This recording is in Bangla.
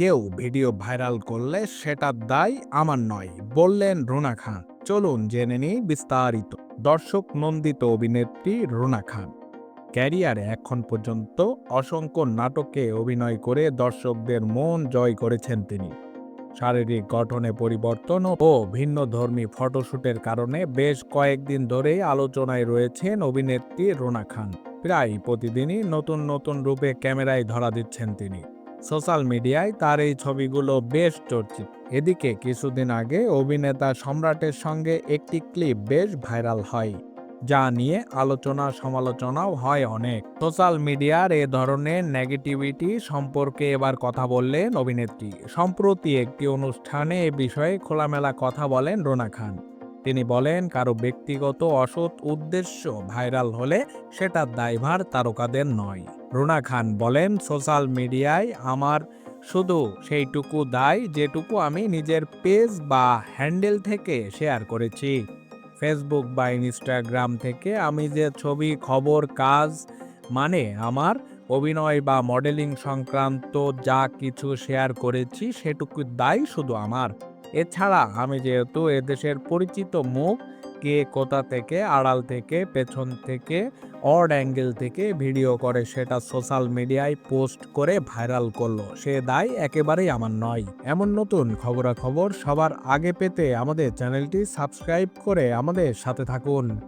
কেউ ভিডিও ভাইরাল করলে সেটার দায় আমার নয়, বললেন রুনা খান। চলুন জেনে নিই বিস্তারিত। দর্শক নন্দিত অভিনেত্রী রুনা খান। ক্যারিয়ারে এখন পর্যন্ত অসংখ্য নাটকে অভিনয় করে দর্শকদের মন জয় করেছেন তিনি। শারীরিক গঠনে পরিবর্তন ও ভিন্ন ধর্মী ফটোশুটের কারণে বেশ কয়েকদিন ধরেই আলোচনায় রয়েছেন অভিনেত্রী রোনা খান। প্রায় প্রতিদিনই নতুন নতুন রূপে ক্যামেরায় ধরা দিচ্ছেন তিনি। সোশ্যাল মিডিয়ায় তার এই ছবিগুলো বেশ চর্চিত। এদিকে কিছুদিন আগে অভিনেতা সম্রাটের সঙ্গে একটি ক্লিপ বেশ ভাইরাল হয়, যা নিয়ে আলোচনা সমালোচনাও হয় অনেক। সোশ্যাল মিডিয়ার এ ধরনের নেগেটিভিটি সম্পর্কে এবার কথা বললেন অভিনেত্রী। সম্প্রতি একটি অনুষ্ঠানে এ বিষয়ে খোলামেলা কথা বলেন রোনা খান। তিনি বলেন, কারও ব্যক্তিগত অসৎ উদ্দেশ্য ভাইরাল হলে সেটার দায়ভার তারকাদের নয়। রুনা খান বলেন, সোশ্যাল মিডিয়ায় আমার শুধু সেইটুকু দায় যেটুকু আমি নিজের পেজ বা হ্যান্ডেল থেকে শেয়ার করেছি। ফেসবুক বা ইনস্টাগ্রাম থেকে আমি যে ছবি, খবর, কাজ মানে আমার অভিনয় বা মডেলিং সংক্রান্ত যা কিছু শেয়ার করেছি, সেটুকু দায় শুধু আমার। এছাড়া আমি যেহেতু এদেশের পরিচিত মুখ, কে কোথা থেকে, আড়াল থেকে, পেছন থেকে অড অ্যাঙ্গেল থেকে ভিডিও করে, সেটা সোশ্যাল মিডিয়ায় পোস্ট করে ভাইরাল করল। সে দায় একেবারেই আমার নয়। এমন নতুন খবরাখবর সবার আগে পেতে আমাদের চ্যানেলটি সাবস্ক্রাইব করে আমাদের সাথে থাকুন।